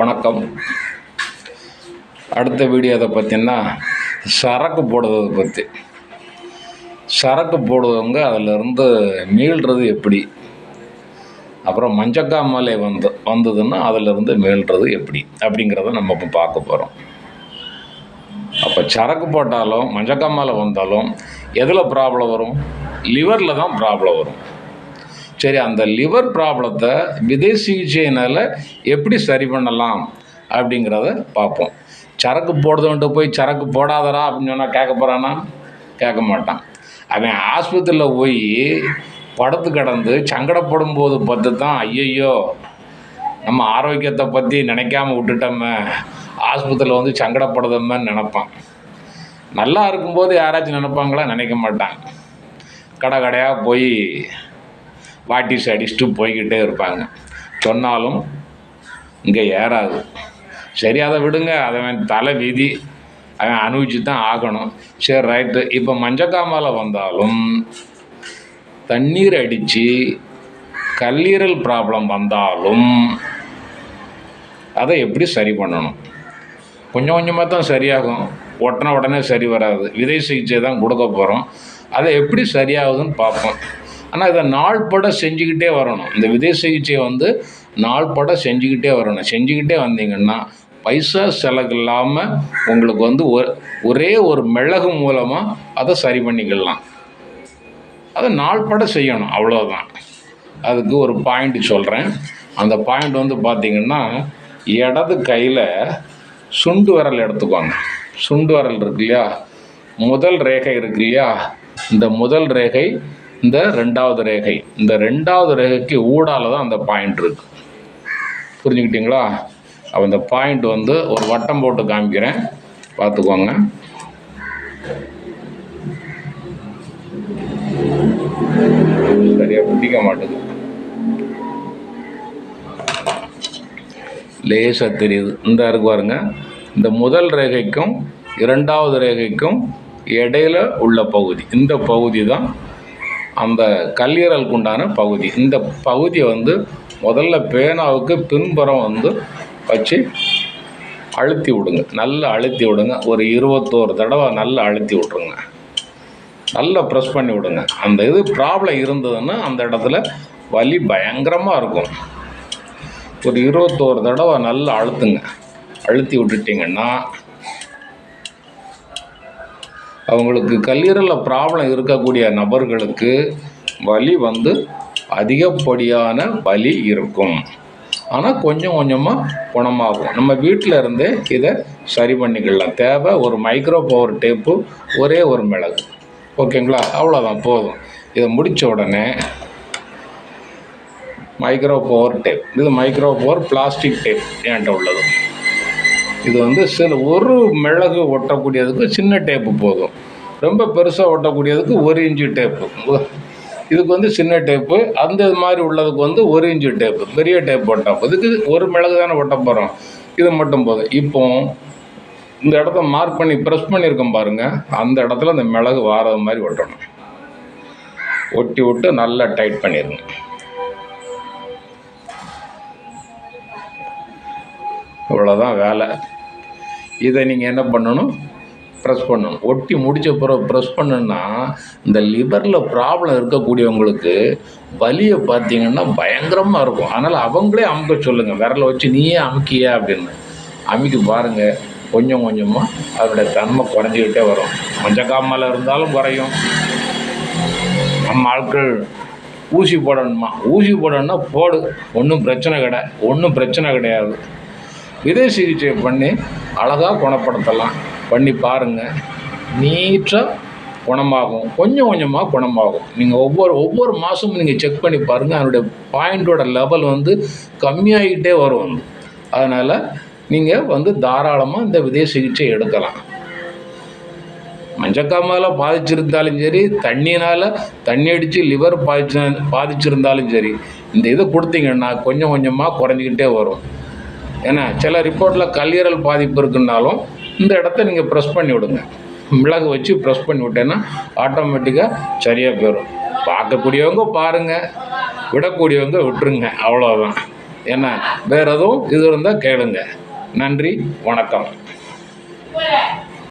வணக்கம். அடுத்த வீடியோ அதை பார்த்தீங்கன்னா சரக்கு போடுறதை பற்றி சரக்கு போடுறவங்க அதிலிருந்து மீள்றது எப்படி? அப்புறம் மஞ்சக்காமலை வந்து வந்ததுன்னா அதிலிருந்து மீள்றது எப்படி? அப்படிங்கிறத நம்ம இப்போ பார்க்க போகிறோம் அப்போ சரக்கு போட்டாலும் மஞ்சக்காமலை வந்தாலும் எதில் ப்ராப்ளம் வரும்? லிவரில் தான் ப்ராப்ளம் வரும். சரி அந்த லிவர் ப்ராப்ளத்தை விதை சிகிச்சையினால் எப்படி சரி பண்ணலாம் அப்படிங்கிறத பார்ப்போம். சரக்கு போடுறவன்ட்டு போய் சரக்கு போடாதடா அப்படின்னு சொன்னால் கேட்க போகிறானா கேட்க மாட்டான். அவன் ஆஸ்பத்திரியில் போய் படுத்து கடந்து சங்கடப்படும் போது பார்த்து தான் ஐயையோ நம்ம ஆரோக்கியத்தை பற்றி நினைக்காம விட்டுட்டோமே ஆஸ்பத்திரியில் வந்து சங்கடப்படுதம்மன்னு நினப்பான். நல்லா இருக்கும்போது யாராச்சும் நினைப்பாங்களா? நினைக்க மாட்டான். கடை கடையாக போய் வாட்டிஸ் அடிச்சுட்டு போய்கிட்டே இருப்பாங்க. சொன்னாலும் இங்கே ஏறாது. சரி அதை விடுங்க. அதை அவன் தலை விதி அவன் அனுபவிச்சு தான் ஆகணும். சரி ரைட்டு இப்போ மஞ்சக்காமலை வந்தாலும் தண்ணீர் அடித்து கல்லீரல் ப்ராப்ளம் வந்தாலும் அதை எப்படி சரி பண்ணணும்? கொஞ்சம் கொஞ்சமாக தான் சரியாகும். உடனே உடனே சரி வராது. விதை சிகிச்சை தான் கொடுக்க போகிறோம் அதை எப்படி சரியாகுதுன்னு பார்ப்போம். ஆனால் இதை நாள்பட செஞ்சுக்கிட்டே வரணும். இந்த விதை சிகிச்சையை வந்து நாள்பட செஞ்சுக்கிட்டே வரணும். செஞ்சுக்கிட்டே வந்தீங்கன்னா பைசா செலவு இல்லாமல் உங்களுக்கு வந்து ஒரே ஒரு மிளகு மூலமாக அதை சரி பண்ணிக்கலாம். அதை நாள்பட செய்யணும். அவ்வளோதான் அதுக்கு ஒரு பாயிண்ட் சொல்கிறேன் அந்த பாயிண்ட் வந்து பார்த்திங்கன்னா இடது கையில் சுண்டு விரல் எடுத்துக்கோங்க. சுண்டு விரல் இருக்கு இல்லையா? முதல் ரேகை இருக்கு இல்லையா? இந்த முதல் ரேகை இந்த ரெண்டாவது ரேகை. இந்த ரெண்டாவது ரேகைக்கு ஊடால தான் அந்த பாயிண்ட் இருக்கு. புரிஞ்சுக்கிட்டீங்களா? அப்போ இந்த பாயிண்ட் வந்து ஒரு வட்டம் போட்டு காமிக்கிறேன். பார்த்துக்கோங்க. சரியா பிடிக்க மாட்டேங்குது லேசாக தெரியுது. இந்த இருக்கு பாருங்க. இந்த முதல் ரேகைக்கும் இரண்டாவது ரேகைக்கும் இடையில உள்ள பகுதி. இந்த பகுதி தான் அந்த கல்லீரலுக்கு உண்டான பகுதி. இந்த பகுதியை வந்து முதல்ல பேனாவுக்கு பின்புறம் வந்து வச்சு அழுத்தி விடுங்க. நல்லா அழுத்தி விடுங்க. ஒரு இருபத்தோரு தடவை நல்லா அழுத்தி விட்ருங்க. நல்லா ப்ரெஸ் பண்ணி விடுங்க. அந்த இது ப்ராப்ளம் இருந்ததுன்னா அந்த இடத்துல வலி பயங்கரமாக இருக்கும். ஒரு இருபத்தோரு தடவை நல்லா அழுத்துங்க. அழுத்தி விட்டுட்டிங்கன்னா அவங்களுக்கு கல்லீரலில் ப்ராப்ளம் இருக்கக்கூடிய நபர்களுக்கு வலி வந்து அதிகப்படியான வலி இருக்கும். ஆனால் கொஞ்சம் கொஞ்சமாக குணமாகும். நம்ம வீட்டில் இருந்தே இதை சரி பண்ணிக்கலாம். தேவை ஒரு மைக்ரோ பவர் டேப்பு ஒரே ஒரு மிளகு. ஓகேங்களா? அவ்வளோதான் போதும். இதை முடித்த உடனே மைக்ரோ பவர் டேப் இது மைக்ரோ பவர் பிளாஸ்டிக் டேப் என்கிட்ட உள்ளது. இது வந்து சில ஒரு மிளகு ஒட்டக்கூடியதுக்கு சின்ன டேப்பு போதும். ரொம்ப பெருசாக ஒட்டக்கூடியதுக்கு ஒரு இன்ச்சு டேப்பு. இதுக்கு வந்து சின்ன டேப்பு அந்த இது மாதிரி உள்ளதுக்கு வந்து ஒரு இன்ச்சு டேப்பு பெரிய டேப் ஒட்டோம் இதுக்கு ஒரு மிளகு தானே ஒட்ட போகிறோம் இது மட்டும் போதும். இப்போ இந்த இடத்த மார்க் பண்ணி ப்ரெஸ் பண்ணியிருக்கோம் பாருங்கள் அந்த இடத்துல இந்த மிளகு வாரது மாதிரி ஒட்டணும். ஒட்டி விட்டு நல்லா டைட் பண்ணிடுங்க இவ்வளோதான் வேலை. இதை நீங்கள் என்ன பண்ணணும்? ப்ரெஸ் பண்ணணும். ஒட்டி முடித்த பிறகு ப்ரெஸ் பண்ணுன்னா இந்த லிவரில் ப்ராப்ளம் இருக்கக்கூடியவங்களுக்கு வலியை பார்த்தீங்கன்னா பயங்கரமாக இருக்கும். அதனால் அவங்களே அமுக்க சொல்லுங்கள் விரலை வச்சு நீயே அமுக்கிய அப்படின்னு. அமுக்கி பாருங்கள் கொஞ்சம் கொஞ்சமாக அதனுடைய தன்மை குறைஞ்சிக்கிட்டே வரும். மஞ்சக்காமலை இருந்தாலும் குறையும். நம்ம ஆட்கள் ஊசி போடணுமா? ஊசி போடணும்னா போடு. ஒன்றும் பிரச்சனை கிடையாது ஒன்றும் பிரச்சனை கிடையாது. விதை சிகிச்சை பண்ணி அழகாக குணப்படுத்தலாம். பண்ணி பாருங்கள் நீட்டாக குணமாகும். கொஞ்சம் கொஞ்சமாக குணமாகும். நீங்கள் ஒவ்வொரு ஒவ்வொரு மாதமும் நீங்கள் செக் பண்ணி பாருங்கள் அதனுடைய பாயிண்டோட லெவல் வந்து கம்மியாகிட்டே வரும் வந்து. அதனால் நீங்கள் வந்து தாராளமாக இந்த விதை சிகிச்சை எடுக்கலாம். மஞ்சக்காமால பாதிச்சிருந்தாலும் சரி தண்ணினால் தண்ணி அடித்து லிவர் பாதிச்சு பாதிச்சிருந்தாலும் சரி இந்த இதை கொடுத்தீங்கன்னா கொஞ்சம் கொஞ்சமாக குறைஞ்சிக்கிட்டே வரும். ஏன்னா சில ரிப்போர்ட்டில் கல்லீரல் பாதிப்பு இருக்குன்னாலும் இந்த இடத்த நீங்கள் ப்ரெஸ் பண்ணி விடுங்க. மிளகு வச்சு ப்ரெஸ் பண்ணி விட்டேன்னா ஆட்டோமேட்டிக்காக சரியாக போயிடும். பார்க்கக்கூடியவங்க பாருங்கள் விடக்கூடியவங்க விட்டுருங்க. அவ்வளோதான் ஏன்னா வேறு எதுவும் இது இருந்தால் கேளுங்க. நன்றி வணக்கம்.